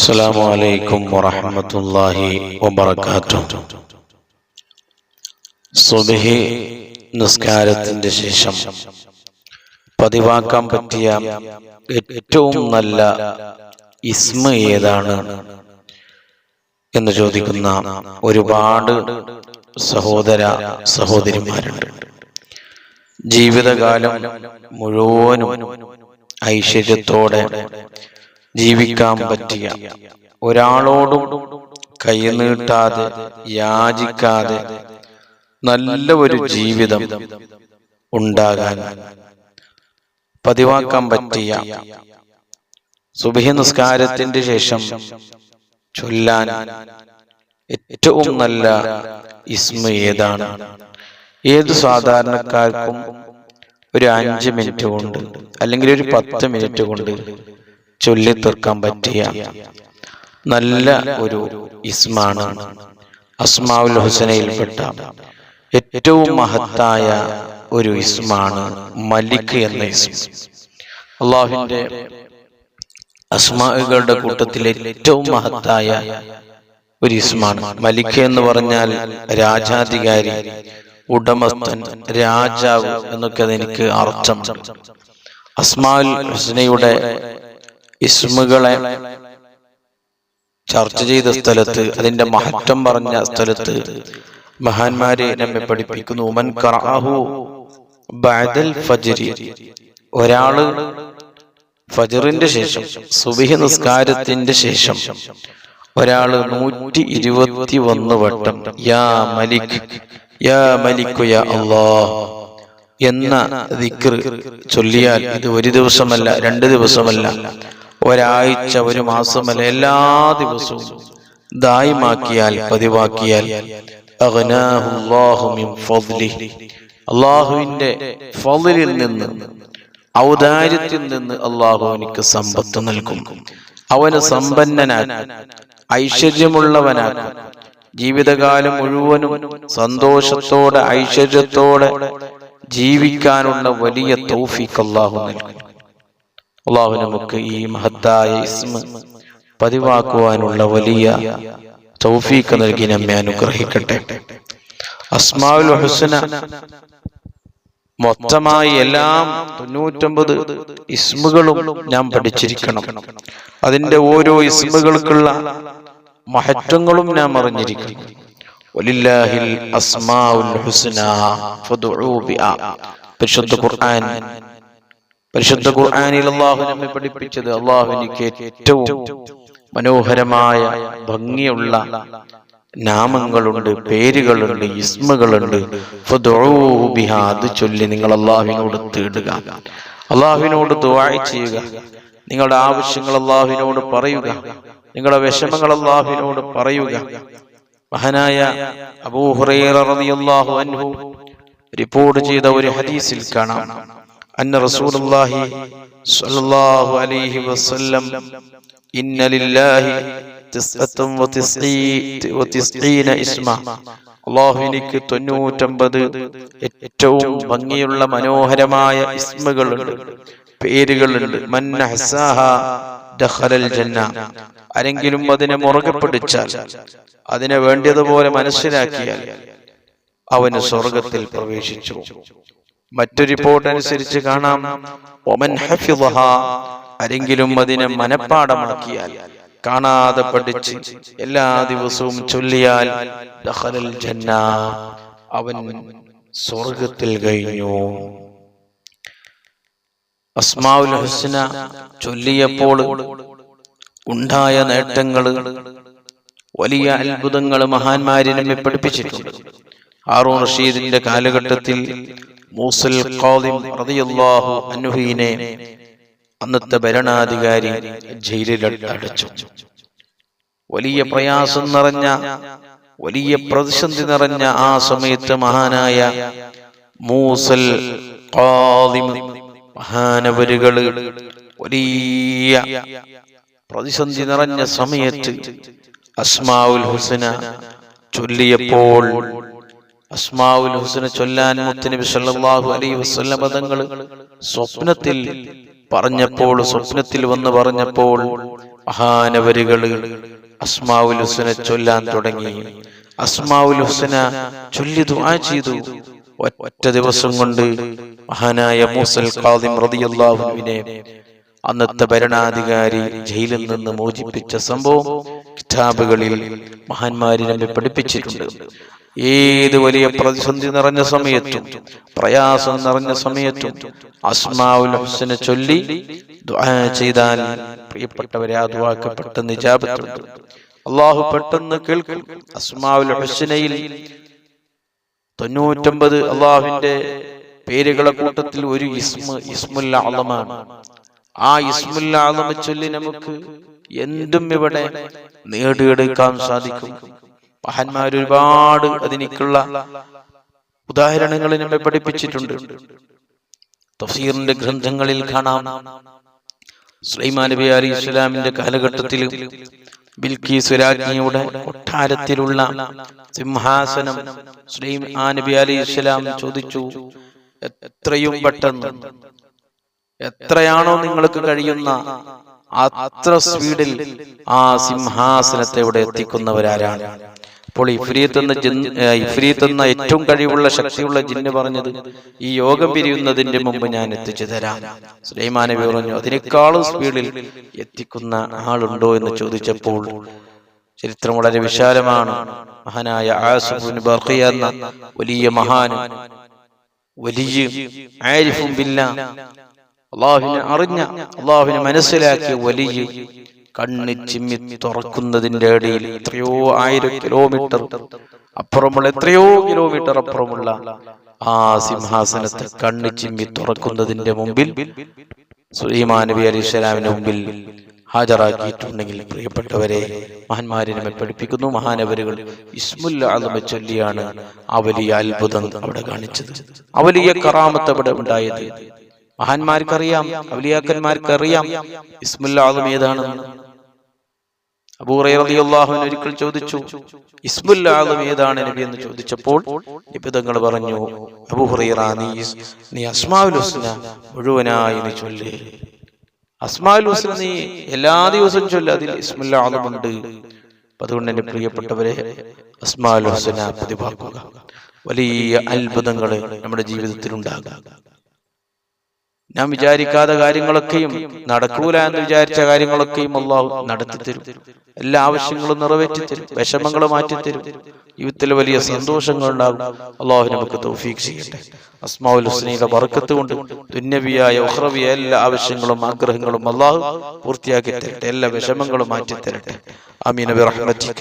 السلام عليكم ورحمة الله وبركاته സുബഹി നിസ്കാരത്തിന്റെ ശേഷം പതിവാക്കാൻ പറ്റിയ ഏറ്റവും നല്ല ഇസ്മ ഏതാണ് എന്ന് ചോദിക്കുന്ന ഒരുപാട് സഹോദര സഹോദരിമാരുണ്ട് ജീവിതകാലം മുഴുവനും ഐശ്വര്യത്തോടെ ജീവിക്കാൻ പറ്റിയ ഒരാളോടും കൈനീട്ടാതെ യാചിക്കാതെ നല്ല ഒരു ജീവിതം ഉണ്ടാകാൻ പതിവാക്കാൻ പറ്റിയ സുബഹി നിസ്കാരത്തിന്റെ ശേഷം ചൊല്ലാൻ ഏറ്റവും നല്ല ഇസ്മ ഏതാണ്? ഏത് സാധാരണക്കാർക്കും ഒരു അഞ്ച് മിനിറ്റ് കൊണ്ട് അല്ലെങ്കിൽ ഒരു പത്ത് മിനിറ്റ് കൊണ്ട് ചൊല്ലി തീർക്കാൻ പറ്റിയ നല്ല ഒരു ഇസ്മാണ് അസ്മാവുൽ ഹുസനയിൽപ്പെട്ട ഏറ്റവും മഹത്തായ ഒരു ഇസ്മാണ് മലിക് എന്ന ഇസ്മ അള്ളാഹുവിന്റെ അസ്മാകളുടെ കൂട്ടത്തിലെ ഏറ്റവും മഹത്തായ ഒരു ഇസ്മാണ്. മലിക് എന്ന് പറഞ്ഞാൽ രാജാധികാരി ഉടമസ്ഥൻ രാജാവ് എന്നൊക്കെ അതെനിക്ക് അർത്ഥം അസ്മാൽ ഹുസ്നയുടെ ഇസ്മുകളെ ചർച്ച ചെയ്ത സ്ഥലത്ത് അതിന്റെ മഹത്വം പറഞ്ഞ സ്ഥലത്ത് മഹാന്മാരെ നമ്മെ പഠിപ്പിക്കുന്നു ഉമൻ കറാഹു ബാദൽ ഫജരി. ഒരാൾ ഫജറിന്റെ ശേഷം സുബഹി നിസ്കാരത്തിന്റെ ശേഷം ഒരാൾ നൂറ്റി ഇരുപത്തി ഒന്ന് വട്ടം യാ മലിക് യാ മലിക്കു യാ അല്ലാഹ് എന്ന ദിക്ർ ചൊല്ലിയാൽ ഇത് ഒരു ദിവസമല്ല രണ്ട് ദിവസമല്ല. ഒരാഴ്ച ഒരു മാസമല്ല എല്ലാ ദിവസവും ദായിമാക്കിയാൽ പതിവാക്കിയാൽ അള്ളാഹുവിന്റെ ഫലിൽ നിന്ന് ഔദാര്യത്തിൽ നിന്ന് അള്ളാഹു എനിക്ക് സമ്പത്ത് നൽകും. അവന് സമ്പന്നനാക്കും ഐശ്വര്യമുള്ളവനാക്കും ജീവിതകാലം മുഴുവനും സന്തോഷത്തോടെ ഐശ്വര്യത്തോടെ ജീവിക്കാനുള്ള വലിയ തൗഫീഖ് അള്ളാഹു നൽകും. അള്ളാഹു നമുക്ക് ഈ മഹത്തായ ഇസ്മ പതിവാക്കുവാനുള്ള വലിയ തൗഫീഖ് നൽകി നമ്മെ അനുഗ്രഹിക്കട്ടെ. അസ്മാവുൽ ഹുസന മൊത്തമായി എല്ലാം തൊണ്ണൂറ്റൊമ്പത് ഇസ്മുകളും ഞാൻ പഠിച്ചിരിക്കണം. അതിന്റെ ഓരോ ഇസ്മുകൾക്കുള്ള മഹത്വങ്ങളും ഞാൻ അറിഞ്ഞിരിക്കണം. വലില്ലാഹിൽ അസ്മാഉൽ ഹുസ്ന പരിശുദ്ധ ഖുർആൻ പരിശുദ്ധ ഖുർആനിൽ അള്ളാഹു നമ്മെ പഠിപ്പിച്ചത് അള്ളാഹു എനിക്ക് ഏറ്റവും മനോഹരമായ ഭംഗിയുള്ള നാമങ്ങളുണ്ട് പേരുകളുണ്ട് ഇസ്മുകളുണ്ട്. അത് ചൊല്ലി നിങ്ങൾ അല്ലാഹുവിനോട് തേടുക. അള്ളാഹുവിനോട് ദുവായി ചെയ്യുക. നിങ്ങളുടെ ആവശ്യങ്ങൾ അള്ളാഹുവിനോട് പറയുക. നിങ്ങളുടെ വിഷമങ്ങൾ അള്ളാഹുവിനോട് പറയുക. മഹനായ അബൂ ഹുറൈറ റളിയല്ലാഹു അൻഹു റിപ്പോർട്ട് ചെയ്ത ഒരു ഹദീസിൽ കാണാം. അന്ന റസൂലുള്ളാഹി സ്വല്ലല്ലാഹു അലൈഹി വസല്ലം ഇന്ന ലില്ലാഹി തിസ്അത്തും വതിസ്ഈന ഇസ്മ. അള്ളാഹുവിനിക്ക് തൊണ്ണൂറ്റമ്പത് ഏറ്റവും ഭംഗിയുള്ള മനോഹരമായ ഇസ്മകളുണ്ട് പേരുകളുണ്ട്. മന്നഹസാഹ ദഖലൽ ജന്ന. ആരെങ്കിലും അതിനെ മുറുകെ പിടിച്ചാൽ അതിനെ വേണ്ടതുപോലെ മനസ്സിലാക്കിയാൽ അവന് സ്വർഗത്തിൽ പ്രവേശിച്ചു മറ്റൊരു റിപ്പോർട്ട് അനുസരിച്ച് കാണാം. ഒമൻ ഹഫിദഹ ആരെങ്കിലും അതിനെ മനഃപ്പാടമാക്കിയാൽ കാണാതെ പഠിച്ച് എല്ലാ ദിവസവും ചൊല്ലിയാൽ ജന്ന അവൻ സ്വർഗത്തിൽ കഴിഞ്ഞു. അസ്മാവുൽ ഹുസ്ന ചൊല്ലിയപ്പോൾ ഉണ്ടായ നേട്ടങ്ങൾ വലിയ അത്ഭുതങ്ങൾ മഹാന്മാരെ നമ്മെ പഠിപ്പിച്ചിട്ടുണ്ട്. ആറു റഷീദിന്റെ കാലഘട്ടത്തിൽ മൂസൽ അന്നത്തെ ഭരണാധികാരി ജയിലിൽ അടച്ചു. വലിയ പ്രയാസം നിറഞ്ഞ വലിയ പ്രതിസന്ധി നിറഞ്ഞ ആ സമയത്ത് മഹാനായ മൂസൽ മഹാനവരുകൾ വലിയ പ്രതിസന്ധി നിറഞ്ഞ സമയത്ത് അസ്മാവുൽ ഹുസന ചൊല്ലിയപ്പോൾ അസ്മാവുൽ ഹുസന ചൊല്ലാൻ മുത്തനബി സല്ലല്ലാഹു അലൈഹി വസല്ലം തങ്ങൾ സ്വപ്നത്തിൽ പറഞ്ഞപ്പോൾ സ്വപ്നത്തിൽ വന്ന് പറഞ്ഞപ്പോൾ മഹാനവരികൾ അസ്മാവുൽ ഹുസന ചൊല്ലാൻ തുടങ്ങി. അസ്മാവുൽ ഹുസന ചൊല്ലി ദുആ ചെയ്തു. ഒറ്റ ദിവസം കൊണ്ട് മഹാനായ മൂസൽ ഖാദിം റളിയല്ലാഹുവിനെ അന്നത്തെ ഭരണാധികാരി ജയിലിൽ നിന്ന് മോചിപ്പിച്ച സംഭവം കിതാബുകളിൽ മഹാന്മാരി നമ്മെ പഠിപ്പിച്ചിട്ടുണ്ട്. ഏത് വലിയ പ്രതിസന്ധി നിറഞ്ഞ സമയത്തും പ്രയാസം നിറഞ്ഞ സമയത്തും അസ്മാവുൽ ഹുസനെ ചൊല്ലി ചെയ്താൽ പ്രിയപ്പെട്ടവരെ ആ ദുആക്ക് പെട്ടെന്ന് ജാപത്തുണ്ട് അള്ളാഹു പെട്ടെന്ന് കേൾക്കും. അസ്മാവുൽ ഹുസനയിൽ തൊണ്ണൂറ്റൊമ്പത് അള്ളാഹുവിന്റെ പേരുകളെ കൂട്ടത്തിൽ ഒരു ഇസ്മ ഇസ്മുൽ അളമാണ് ആ ഇസ്മുൽ അളമ ചൊല്ലി നമുക്ക് എന്തും ഇവിടെ നേടിയെടുക്കാൻ സാധിക്കും. മഹാന്മാർ ഒരുപാട് അതിനേക്കുള്ള ഉദാഹരണങ്ങൾ നമ്മെ പഠിപ്പിച്ചിട്ടുണ്ട്. തഫ്സീറിന്റെ ഗ്രന്ഥങ്ങളിൽ കാണാം. സുലൈമാൻ നബി അലി ഇസ്ലാമിന്റെ കാലഘട്ടത്തിൽ ബിൽക്കീസ് രാജ്ഞിയുടെ കൊട്ടാരത്തിലുള്ള സിംഹാസനം സുലൈമാൻ നബി അലി ഇസ്ലാം ചോദിച്ചു എത്രയും പെട്ടെന്ന് എത്രയാണോ നിങ്ങൾക്ക് കഴിയുന്ന അത്ര സ്പീഡിൽ ആ സിംഹാസനത്തെ ഇവിടെ എത്തിക്കുന്നവരാരാണ്. അപ്പോൾ ഇഫ്രീത്ത് എന്ന ഇഫ്രീത്ത് എന്ന ഏറ്റവും കഴിവുള്ള ശക്തിയുള്ള ജിന്ന് പറഞ്ഞത് ഈ യോഗം പിരിയുന്നതിന്റെ മുമ്പ് ഞാൻ എത്തിച്ചു തരാം. സുലൈമാനബി പറഞ്ഞു അതിനേക്കാളും സ്പീഡിൽ എത്തിക്കുന്ന ആളുണ്ടോ? എന്ന് ചോദിച്ചപ്പോൾ ചരിത്രം വളരെ വിശാലമാണ്. മഹാനായ ആസുബിൻ ബർഖിയ എന്ന വലിയ മഹാൻ വലിയ ആരിഫും ബില്ല അള്ളാഹുവിനെ അറിഞ്ഞ അള്ളാഹുവിനെ മനസ്സിലാക്കിയ വലിയ കണ്ണ് ചിമ്മി തുറക്കുന്നതിന്റെ ഇടയിൽ എത്രയോ ആയിരം കിലോമീറ്റർ അപ്പുറമുള്ള എത്രയോ കിലോമീറ്റർ അപ്പുറമുള്ള ആ സിംഹാസനത്തെ കണ്ണ് ചിമ്മി തുറക്കുന്നതിന്റെ മുമ്പിൽ സുലൈമാൻ നബി അലി ഇസ്ലാമിന് മുമ്പിൽ ഹാജരാക്കിയിട്ടുണ്ടെങ്കിൽ പ്രിയപ്പെട്ടവരെ മഹാന്മാരെ നമ്മെ പഠിപ്പിക്കുന്നു. മഹാനവരുകൾ ഇസ്മുല്ലാഹ് ചൊല്ലിയാണ് ആ വലിയ അത്ഭുതം അവിടെ കാണിച്ചത്. ആ വലിയ കറാമത്ത് അവിടെ ഉണ്ടായത്. മഹാന്മാർക്കറിയാം അവലിയാക്കന്മാർക്കറിയാം ഇസ്മുല്ലാദം ഏതാണെന്ന് അബൂറൈറിയാഹുവിൻ ഒരിക്കൽ ചോദിച്ചു ഇസ്മുല്ലാദം ഏതാണ് നബി എന്ന് ചോദിച്ചപ്പോൾ നിബിതങ്ങൾ പറഞ്ഞു അബൂഹുറൈറ നീ നീ അസ്മാവുൽ ഹുസ്ന മുഴുവനായി നീ ചൊല്ലേ. അസ്മാവുൽ ഹുസ്ന നീ എല്ലാ ദിവസവും ചൊല്ല അതിൽ ഇസ്മുല്ലാദമുണ്ട് അതുകൊണ്ട് എന്റെ പ്രിയപ്പെട്ടവരെ അസ്മാൽ ഹുസ്ന പ്രതിഭാക്കുക വലിയ അത്ഭുതങ്ങൾ നമ്മുടെ ജീവിതത്തിൽ ഉണ്ടാകുക ഞാൻ വിചാരിക്കാത്ത കാര്യങ്ങളൊക്കെയും നടക്കൂല എന്ന് വിചാരിച്ച കാര്യങ്ങളൊക്കെയും അള്ളാഹു നടത്തിത്തരും എല്ലാ ആവശ്യങ്ങളും നിറവേറ്റി തരും വിഷമങ്ങൾ മാറ്റിത്തരും ജീവിതത്തിൽ വലിയ സന്തോഷങ്ങൾ ഉണ്ടാകും. അള്ളാഹു നമുക്ക് തൗഫീഖ് ചെയ്യട്ടെ. അസ്മാഉൽ ഹുസ്നയുടെ വറക്കത്ത് കൊണ്ട് ദുന്യവിയായ ഉഹ്റവിയ എല്ലാ ആവശ്യങ്ങളും ആഗ്രഹങ്ങളും അള്ളാഹു പൂർത്തിയാക്കി തരട്ടെ. എല്ലാ വിഷമങ്ങളും മാറ്റി തരട്ടെ. ആമീൻ. ബിറഹ്മതിക